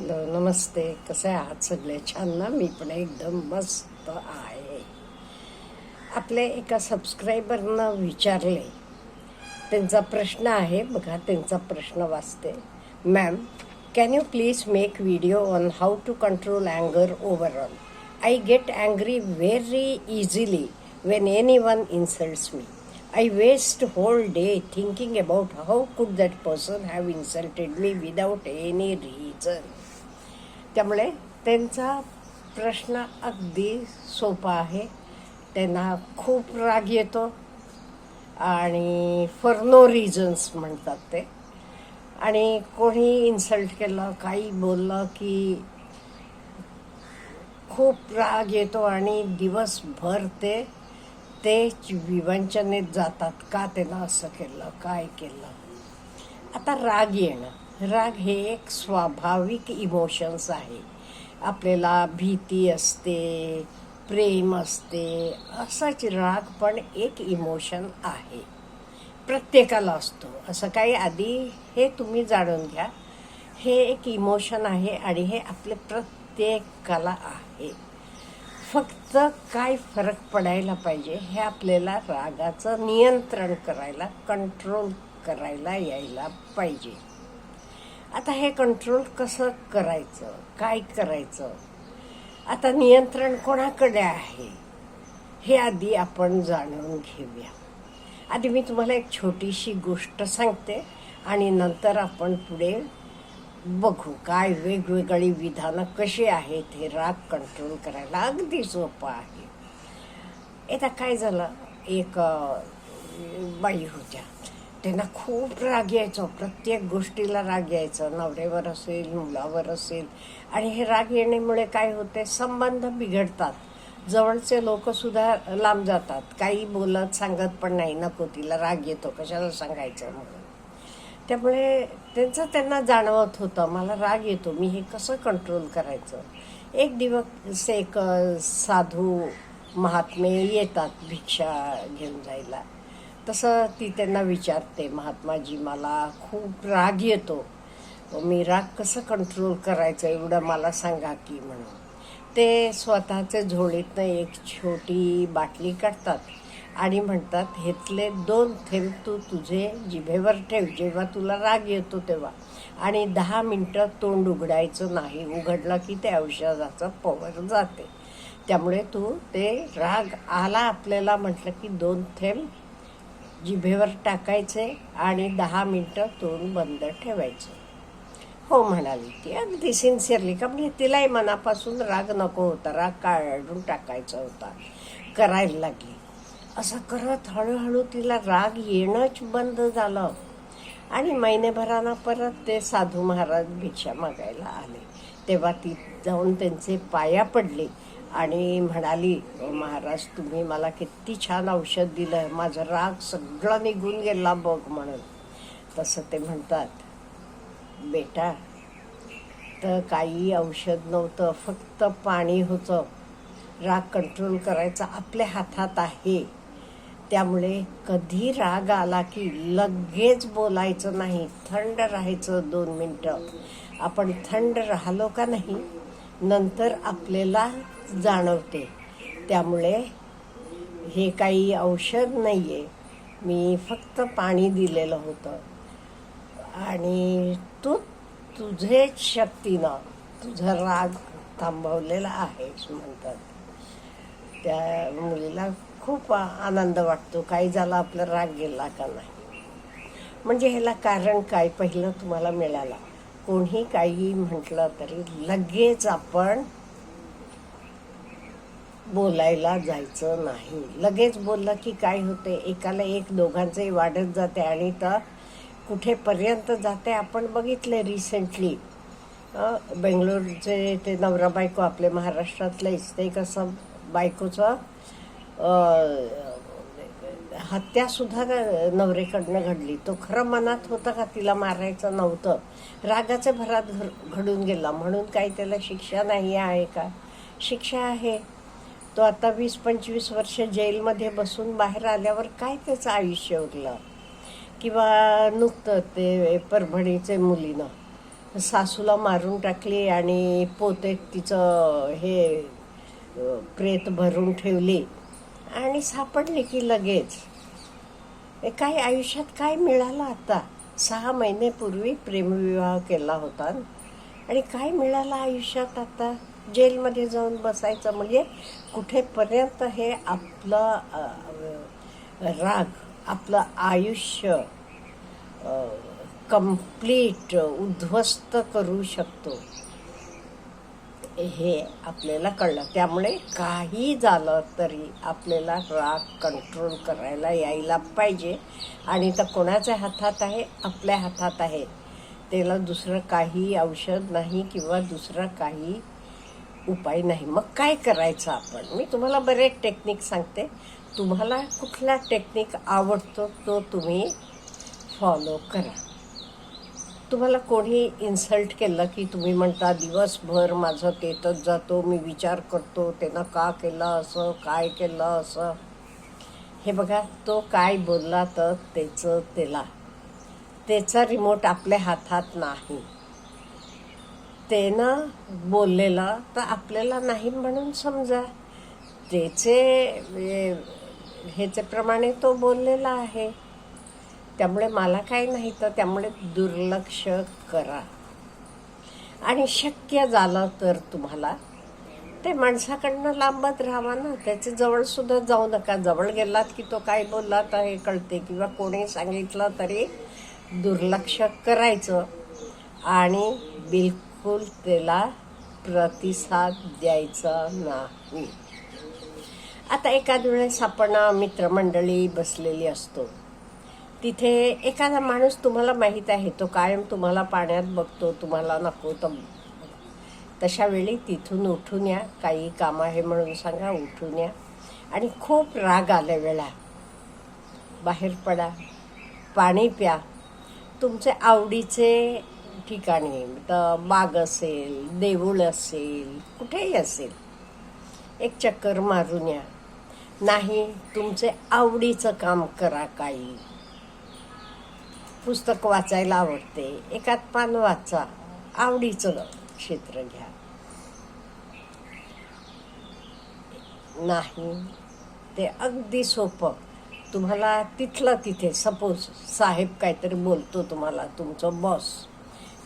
Hello नमस्ते. कसे आहात सगळे? छान ना? मी पण एकदम मस्त आहे. आपले एका सबस्क्रायबरनं विचारले. त्यांचा प्रश्न आहे बघा त्यांचा प्रश्न वाचते. Ma'am can you please make video on how to control अँगर overall I get angry very easily when anyone insults me I waste whole day thinking about how could that person have insulted me without any reason. त्यामुळे त्यांचा प्रश्न अगदी सोपा आहे. त्यांना खूप राग येतो आणि फॉर नो रिझन्स म्हणतात ते. आणि कोणी इन्सल्ट केलं काही बोललं की खूप राग येतो आणि दिवसभर ते ते विवंचनेत जातात. का त्यानं असं केलं काय केलं? आता राग येणं. राग हे एक स्वाभाविक इमोशन्स आहे. आपल्याला भीती असते प्रेम असते असाच राग पण एक इमोशन आहे. प्रत्येकाला असतो. असं काही आधी हे तुम्ही जाणून घ्या. हे एक इमोशन आहे आणि हे आपले प्रत्येकाला आहे. फक्त काय फरक पडायला पाहिजे हे आपल्याला रागाचं नियंत्रण करायला कंट्रोल करायला यायला पाहिजे. आता हे कंट्रोल कसं करायचं? काय करायचं? आता नियंत्रण कोणाकडे आहे? हे आधी आपण जाणून घेऊया. आधी मी तुम्हाला एक छोटीशी गोष्ट सांगते आणि नंतर आपण पुढे बघू काय वेगवेगळी विधानं कशी आहेत हे राग कंट्रोल करायला अगदी सोपं आहे. येता काय झालं? एक बाई होत्या. त्यांना खूप राग यायचो. प्रत्येक गोष्टीला राग यायचा. नवऱ्यावर असेल मुलावर असेल. आणि हे राग येण्यामुळे काय होते संबंध बिघडतात. जवळचे लोकसुद्धा लांब जातात. काही बोलत सांगत पण नाही. नको तिला राग येतो. कशाला सांगायचं म्हणून. त्यामुळे त्यांचं त्यांना जाणवत होतं. मला राग येतो. मी हे कसं कंट्रोल करायचं? एक दिवस एक साधू महात्मे येतात भिक्षा घेऊन जायला. तसं ती त्यांना विचारते महात्माजी मला खूप राग येतो. मी राग कसं कंट्रोल करायचं? एवढं मला सांगा की म्हणून. ते स्वतःचे झोळीतनं एक छोटी बाटली काढतात आणि म्हणतात हेतले दोन थेंब तू तुझे जिभेवर ठेव जेव्हा तुला राग येतो तेव्हा. आणि दहा मिनटं तोंड उघडायचं नाही. उघडलं की ते औषधाचं पवर जाते. त्यामुळे तू ते राग आला आपल्याला म्हटलं की दोन थेंब जिभेवर टाकायचे आणि दहा मिनटं तोंड बंद ठेवायचे. हो म्हणाली ती. अगदी सिन्सिअरली का म्हणजे तिलाही मनापासून राग नको होता. राग काढून टाकायचा होता. करायला लागली. असं करत हळूहळू तिला राग येणंच बंद झालं. आणि महिनेभरानं परत ते साधू महाराज भिक्षा मागायला आले. तेव्हा ती जाऊन त्यांचे पाया पडले. आणि म्हणाली महाराज तुम्ही मला किती छान औषध दिलं माझं राग सगळा निघून गेला बघ म्हणून. तसं ते म्हणतात. बेटा तर काही औषध नव्हतं फक्त पाणी होतं. राग कंट्रोल करायचा आपल्या हातात आहे. त्यामुळे कधी राग आला की लगेच बोलायचं नाही. थंड राहायचं दोन मिनटं. आपण थंड राहिलो का नाही? नंतर आपल्याला जाणवते. त्यामुळे हे काही औषध नाही आहे मी फक्त पाणी दिलेलं होतं. आणि तू तुझेच शक्तीनं तुझा राग थांबवलेला आहेस म्हणतात त्या मुलीला खूप आनंद वाटतो. काही झाला आपला राग गेला का नाही? म्हणजे ह्याला कारण काय पहिलं तुम्हाला मिळाला? कोणी काही म्हटलं तरी लगेच आपण बोलायला जायचं नाही. लगेच बोललं की काय होते एकाला एक दोघांचंही वाढत जाते आणि तर कुठेपर्यंत जाते आपण बघितले रिसेंटली बेंगलोरचे ते नवरा बायको आपले महाराष्ट्रातलेच ते कसं? बायकोचं हत्यासुद्धा नवरेकडनं घडली. तो खरं मनात होता का तिला मारायचं नव्हतं? रागाच्या भरात घड- घडून गेला. म्हणून काही त्याला शिक्षा नाही आहे का? शिक्षा आहे. तो आता वीस पंचवीस वर्ष जेलमध्ये बसून बाहेर आल्यावर काय त्याचं आयुष्य उरलं? किंवा नुकतं ते परभणीचे मुलीनं सासूला मारून टाकली आणि पोते तिचं हे प्रेत भरून ठेवली आणि सापडली की लगेच. काय आयुष्यात काय मिळालं आता? सहा महिनेपूर्वी प्रेमविवाह केला होता. आणि काय मिळालं आयुष्यात आता? जेलमध्ये जाऊन बसायचं म्हणजे कुठेपर्यंत हे आपलं राग आपलं आयुष्य कंप्लीट उद्ध्वस्त करू शकतो? हे आपल्याला कळलं. त्यामुळे काही झालं तरी आपल्याला राग कंट्रोल करायला यायला पाहिजे. आणि तर कोणाच्या हातात आहे? आपल्या हातात आहे. त्याला दुसरं काही औषध नाही किंवा दुसरं काही उपाय नाही. मग काय करायचं आपण? मी तुम्हाला बरेच टेक्निक सांगते. तुम्हाला कुठला टेक्निक आवडतो तो तुम्ही फॉलो करा. तुम्हाला कोणी इन्सल्ट केलं की तुम्ही म्हणता दिवसभर माझं तेतच जातो मी विचार करतो त्यानं का केलं असं काय केलं असं? हे बघा तो काय बोलला तर त्याचं त्याला त्याचा रिमोट आपल्या हातात नाही. त्यानं बोललेलं तर आपल्याला नाही म्हणून समजा. त्याचे ए, ह्याच्याप्रमाणे तो बोललेला आहे. त्यामुळे मला काय नाही तर त्यामुळे दुर्लक्ष करा. आणि शक्य झालं तर तुम्हाला ते माणसाकडनं लांबत राहावा ना. त्याच्याजवळ सुद्धा जाऊ नका. जवळ गेलात की तो काय बोललात हे कळते. किंवा कोणी सांगितलं तरी दुर्लक्ष करायचं. आणि बिलकुल त्याला प्रतिसाद द्यायचा नाही. आता एखाद वेळेस आपण मित्रमंडळी बसलेली असतो. तिथे एखादा माणूस तुम्हाला माहीत आहे तो कायम तुम्हाला पाण्यात बघतो तुम्हाला नको तर तशा वेळी तिथून उठून या काही काम आहे म्हणून सांगा उठून या. आणि खूप राग आल्या वेळा. बाहेर पडा पाणी प्या. तुमचे आवडीचे ठिकाणी तर बाग असेल देऊळ असेल कुठेही असेल एक चक्कर मारून या. नाही तुमचे आवडीचं काम करा काही. पुस्तक वाचायला आवडते. एकात पान वाचा. आवडीचं क्षेत्र घ्या. नाही ते अगदी सोपं. तुम्हाला तिथलं तिथे सपोज साहेब काहीतरी बोलतो तुम्हाला तुमचं बॉस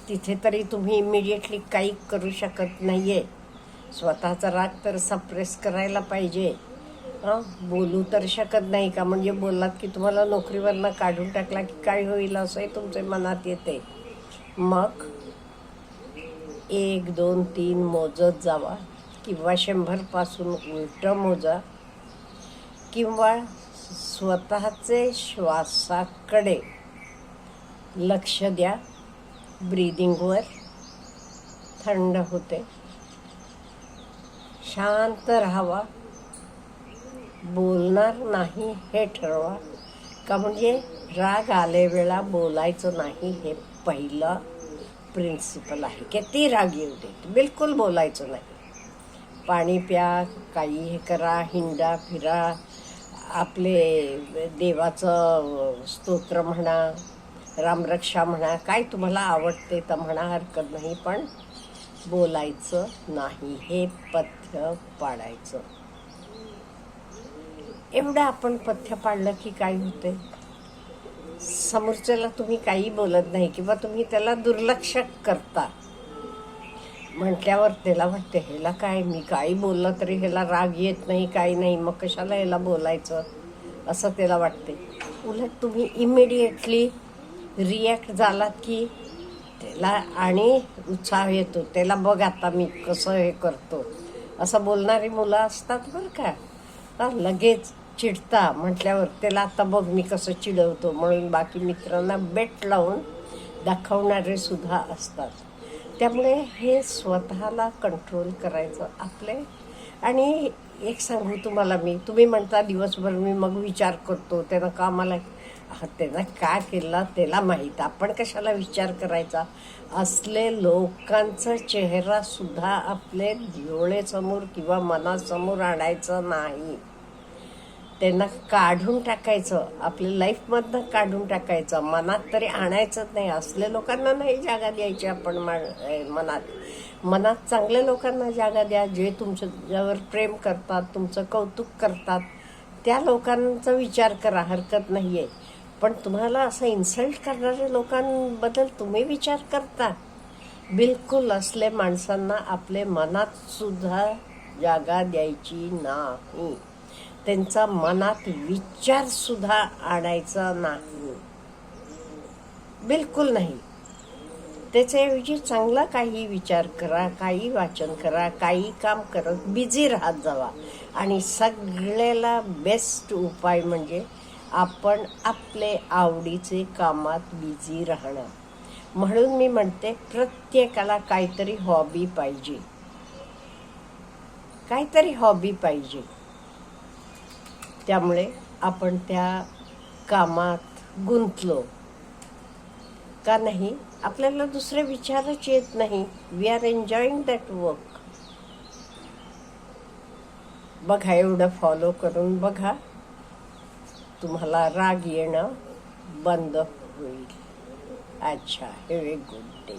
तिथे तरी तुम्ही इमिडिएटली काही करू शकत नाही आहे स्वतःचा राग तर सप्रेस करायला पाहिजे. बोलू तर शकत नाही का? म्हणजे बोललात की तुम्हाला नोकरीवरनं काढून टाकला की काय होईल असंही तुमच्या मनात येते. मग एक दोन तीन मोजत जावा किंवा शंभरपासून उलटं मोजा किंवा स्वतःचे श्वासाकडे लक्ष द्या. ब्रीदिंगवर थंड होते. शांत राहावा. बोलणार नाही हे ठरवा. का म्हणजे राग आले वेळा बोलायचं नाही हे पहिलं प्रिन्सिपल आहे. किती राग येऊ देत. बिलकुल बोलायचं नाही. पाणी प्या काही हे करा हिंडा फिरा आपले देवाचं स्तोत्र म्हणा रामरक्षा म्हणा काय तुम्हाला आवडते तर म्हणा हरकत नाही पण बोलायचं नाही हे पथ्य पाडायचं. एवढं आपण पथ्य पाडलं की काय होते समोरच्याला तुम्ही काही बोलत नाही किंवा तुम्ही त्याला दुर्लक्ष करता. म्हटल्यावर त्याला वाटते ह्याला काय? मी काही बोललं तरी ह्याला राग येत नाही काही नाही. मग कशाला ह्याला बोलायचं? असं त्याला वाटते. उलट तुम्ही इमिडिएटली रिॲक्ट झालात की त्याला आणि उत्साह येतो. त्याला बघ आता मी कसं हे करतो. असं बोलणारी मुलं असतात बरं का. लगेच. चिडता म्हटल्यावर त्याला आता बघ मी कसं चिडवतो म्हणून बाकी मित्रांना बेट लावून दाखवणारे सुद्धा असतात. त्यामुळे हे स्वतःला कंट्रोल करायचं आपले. आणि एक सांगू तुम्हाला मी तुम्ही म्हणता दिवसभर मी मग विचार करतो त्यानं का मला हा, त्यानं का केला त्याला माहीत आपण कशाला विचार करायचा? असले लोकांचा चेहरा सुद्धा आपले डोळेसमोर किंवा मनासमोर आणायचं नाही. त्यांना काढून टाकायचं आपल्या लाईफमधनं काढून टाकायचं. मनात तरी आणायचंच नाही. असल्या लोकांना नाही जागा द्यायची आपण मा- मनात. मनात चांगल्या लोकांना जागा द्या जे तुमच्यावर प्रेम करतात तुमचं कौतुक करतात. त्या लोकांचा विचार करा हरकत नाही आहे पण तुम्हाला असं इन्सल्ट करणाऱ्या लोकांबद्दल तुम्ही विचार करता. बिलकुल असले माणसांना आपले मनात सुद्धा जागा द्यायची नाही. त्यांचा मनात विचार सुद्धा आणायचा नाही. बिलकुल नाही. त्याच्याऐवजी चांगला काही विचार करा काही वाचन करा काही काम करत बिझी राहत जावा. आणि सगळ्याला बेस्ट उपाय म्हणजे आपण आपले आवडीचे कामात बिझी राहणं. म्हणून मी म्हणते प्रत्येकाला काहीतरी हॉबी पाहिजे. काहीतरी हॉबी पाहिजे. त्यामुळे आपण त्या कामात गुंतलो. का नाही? आपल्याला दुसरे विचारच येत नाही. We are enjoying that work बघा एवढं फॉलो करून बघा. तुम्हाला राग येणं बंद होईल. अच्छा हे वे गुड डे